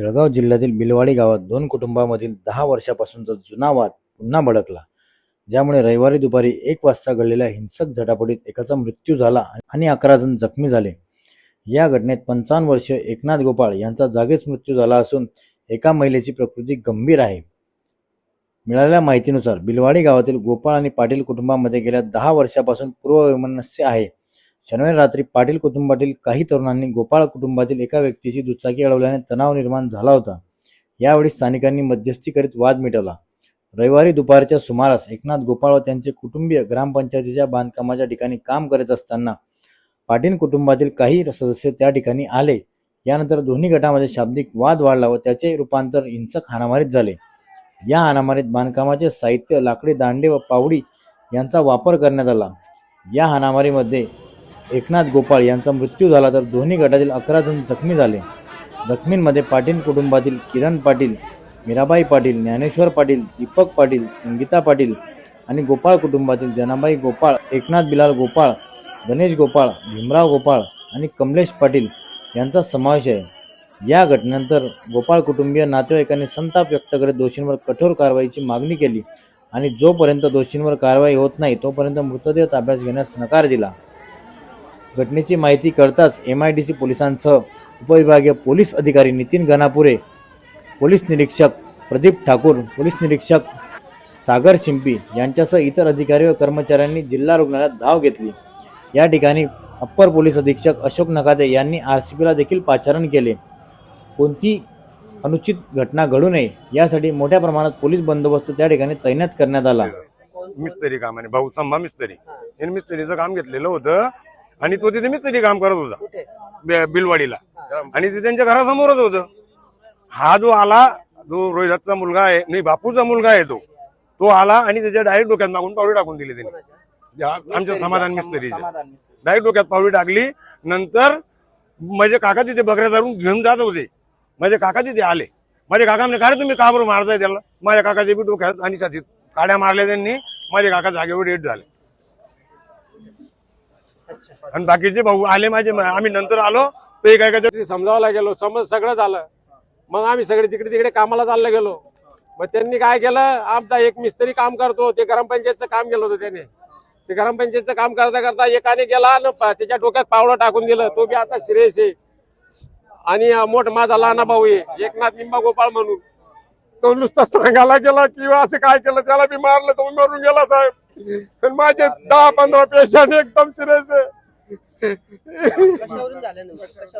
जळगाव जिल्ह्यातील बिलवाडी गावात दोन कुटुंबामधील दहा वर्षापासूनचा जुना वाद पुन्हा भडकला. ज्यामुळे रविवारी दुपारी एक वाजता घडलेल्या हिंसक झटापटीत एकाचा मृत्यू झाला आणि अकरा जण जखमी झाले. या घटनेत पंचावन्न वर्षीय एकनाथ गोपाळ यांचा जागीच मृत्यू झाला असून एका महिलेची प्रकृती गंभीर आहे. मिळालेल्या माहितीनुसार बिलवाडी गावातील गोपाळ आणि पाटील कुटुंबामध्ये गेल्या दहा वर्षापासून पूर्ववैमनस्य आहे. शनिवारी रात्री पाटील कुटुंबातील काही तरुणांनी गोपाळ कुटुंबातील एका व्यक्तीची दुचाकी अडवल्याने तणाव निर्माण झाला होता. यावेळी स्थानिकांनी मध्यस्थी करीत वाद मिटवला. रविवारी दुपारच्या सुमारास एकनाथ गोपाळ व त्यांचे कुटुंबीय ग्रामपंचायतीच्या बांधकामाच्या ठिकाणी काम करत असताना पाटील कुटुंबातील काही सदस्य त्या ठिकाणी आले. यानंतर दोन्ही गटामध्ये शाब्दिक वाद वाढला व त्याचे रूपांतर हिंसक हाणामारीत झाले. या हाणामारीत बांधकामाचे साहित्य लाकडी दांडे व पावडी यांचा वापर करण्यात आला. या हाणामारीमध्ये एकनाथ गोपाळ यांचा मृत्यू झाला तर दोन्ही गटातील अकरा जण जखमी झाले. जखमींमध्ये पाटील कुटुंबातील किरण पाटील मीराबाई पाटील ज्ञानेश्वर पाटील दीपक पाटील संगीता पाटील आणि गोपाळ कुटुंबातील जनाबाई गोपाळ एकनाथ बिलाल गोपाळ गणेश गोपाळ भीमराव गोपाळ आणि कमलेश पाटील यांचा समावेश आहे. या घटनेनंतर गोपाळ कुटुंबीय नातेवाईकांनी संताप व्यक्त करत दोषींवर कठोर कारवाईची मागणी केली आणि जोपर्यंत दोषींवर कारवाई होत नाही तोपर्यंत मृतदेह ताब्यात घेण्यास नकार दिला. घटनेची माहिती कळताच एम आय डी सी पोलिसांसह उपविभागीय पोलीस अधिकारी नितीन गणापुरे पोलीस निरीक्षक प्रदीप ठाकूर पोलीस निरीक्षक सागर शिंपी यांच्यासह इतर अधिकारी व कर्मचाऱ्यांनी जिल्हा रुग्णालयात धाव घेतली. या ठिकाणी अप्पर पोलीस अधीक्षक अशोक नकाते यांनी आर सी पीला देखील पाचारण केले. कोणती अनुचित घटना घडू नये यासाठी मोठ्या प्रमाणात पोलीस बंदोबस्त त्या ठिकाणी तैनात करण्यात आला. मिस्त्री कामाने भाऊ संभा मिस्त्री. याने मिस्त्रीचं काम घेतलेलं होतं. आणि तो तिथे मिस्त्री काम करत होता. कुठे? बे- बिलवाडीला. आणि ते त्यांच्या घरासमोरच होतं. हा जो आला जो रोहिदासचा मुलगा आहे नाही बापूचा मुलगा आहे तो तो आला आणि त्याच्या डायरेक्ट डोक्यात मागून पावडी टाकून दिली त्यांनी. आमच्या समाधान मिस्त्रीच्या. डायरेक्ट डोक्यात पावडी टाकली नंतर माझे काका तिथे बकऱ्या धरून घेऊन जात होते. माझे काका तिथे आले. माझे काका म्हणजे काय रे तुम्ही का बरं मारताय त्याला? माझ्या काकाचे बी डोक्यात आणि छातीत काड्या मारल्या त्यांनी. माझे काका जागेवर डेट झाले. आणि बाकीचे भाऊ आले माझे आम्ही नंतर आलो ते काय काय समजावायला गेलो समज सगळं झालं. मग आम्ही सगळे तिकडे तिकडे कामाला चाललं गेलो. मग त्यांनी काय केलं आमचा एक मिस्त्री काम करतो ते ग्रामपंचायतचं काम केलं होतं त्याने. ते ग्रामपंचायतचं काम करता करता एकाने गेला आणि त्याच्या डोक्यात पावलं टाकून दिलं तो बी आता सिरियस आहे. आणि मोठ माझा लहाना भाऊ आहे एकनाथ निंबा गोपाळ म्हणून. तो नुसता सांगायला गेला किंवा असं काय केलं त्याला बी मारलं तो मरून गेला साहेब. आणि माझे दहा पंधरा पेशंट एकदम सिरियस आहे.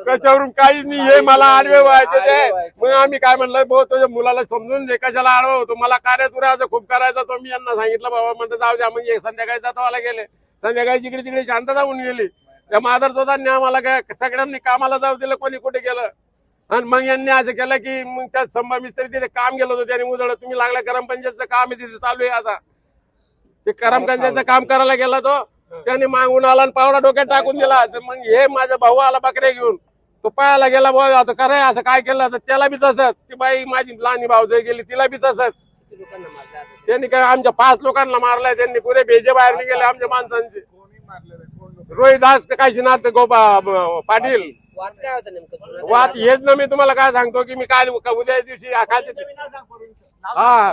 कशावरून काहीच नाही. हे मला आडवे व्हायचे ते. मग आम्ही काय म्हणलं भाऊ तुझ्या मुलाला समजून दे कशाला आडवं होतो? मला कार्य तुऱ्याचं खूप करायचं तो मी यांना सांगितलं बाबा म्हणतं जाऊ द्या. म्हणजे संध्याकाळी जातवाला गेले. संध्याकाळी जिकडे तिकडे शांतता होऊन गेली. त्या माधर चौधांनी आम्हाला काय सगळ्यांनी कामाला जाऊ दिलं कोणी कुठे गेलं? आणि मग यांनी असं केलं की मग त्या संभा मिस्त्री तिथे काम केलं होतं त्याने मुदळ तुम्ही लागला ग्रामपंचायतचं काम आहे तिथे चालू आहे आता. ते ग्रामपंचायतचं काम करायला गेला तो. त्याने मागून आला आणि पावडा डोक्यात टाकून दिला. तर मग हे माझा भाऊ आला बकऱ्या घेऊन. तो पायाला गेला भाऊ आता करे असं काय केलं? तर त्याला बी तसंच. ती बाई माझी लहानी भाऊ गेली तिला बी तसंच? त्यांनी काय आमच्या पाच लोकांना मारलाय त्यांनी पुरे भेजे बाहेर निघाले आमच्या माणसांचे. रोहिदास काशीनाथ गोपा ब- पाटील? वाद काय होता नेमकं? जुना? वाद हेच ना मी तुम्हाला काय सांगतो की मी काल उद्या दिवशी हा.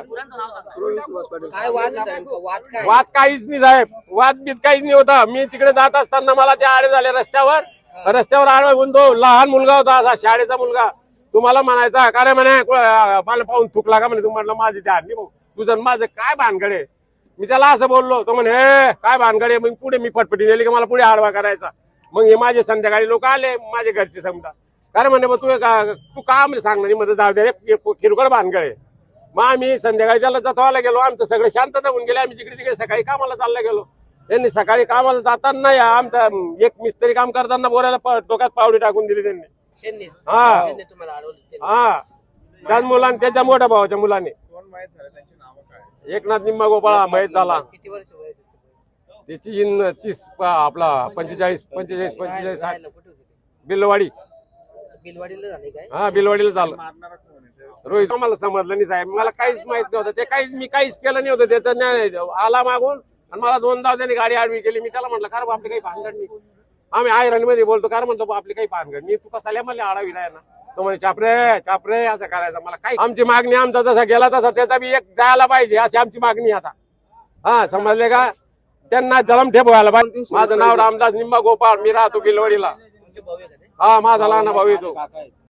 काय वाद होता नेमकं? वाद काय? वाद काहीच नाही साहेब. वाद बीत काहीच नाही होता. मी तिकडे जात असताना मला ते आडे झाले रस्त्यावर. रस्त्यावर आडवा घेऊन तो लहान मुलगा होता असा शाळेचा मुलगा. तुम्हाला म्हणायचा का रे म्हणे? को- मला पाहून थुकला का म्हणे. तू म्हटलं माझी ते भाऊ. तुझं आणि माझं काय भानगडे मी त्याला असं बोललो. तो म्हणे "हे, काय भानगडे मग पुढे मी फटफटी दिली की? मला पुढे आडवा करायचा. मग हे माझे संध्याकाळी लोक आले माझे घरचे समजा. काय म्हणे मग तू का- तू का म्हणजे सांगणार? मध्ये जाऊ दे रे. हे किरकोळ भानगडे मग आम्ही संध्याकाळी त्याला जथवायला गेलो. आमचं सगळं शांतता होऊन गेले. आम्ही तिकडे तिकडे सकाळी कामाला चालला गेलो. यांनी सकाळी कामाला जाताना या आमचा एक मिस्त्री काम करताना बोरायला डोक्यात पावडी टाकून दिली त्यांनी. हा. त्यांनी त्यांनी. हा. त्याच मुलाने त्याच्या मोठ्या भावाच्या मुलाने. एकनाथ निम्मा गोपाळा महेश झाला. किती वर्ष वय होतं? त्याची इन तीस आपला पंचेचाळीस पंचेचाळीस पंचेचाळीस साठ बिलवाडीला झाले काय? हा बिलवाडीला झालं. रोहित मला समजलं नाही साहेब. मला काहीच माहीत नव्हतं. ते काहीच मी काहीच केलं नाही होतं. त्याचं न्याय आला मागून आणि मला दोनदा त्यांनी गाडी आडवी केली. मी त्याला म्हटलं कारण आपली काही भानगड नाही. आम्ही आयरनमध्ये बोलतो कारण म्हणतो "बा, आपली काही भानगड नाही. तू कसाल्या मला आडावी राय ना? तो म्हणे चापरे चापरे असं करायचं. मला काय आमची मागणी आमचा जसा गेला तसा त्याचा बी एक द्यायला पाहिजे. अशी आमची मागणी आता. हा समजले का? त्यांना जलम ठेप व्हायला पाहिजे माझं नाव रामदास निंबा गोपाळ. मी राहतो बिलवडीला. तुमचे भाऊ आहे का ते? हा माझा लहान भाऊ येतो काका आहेत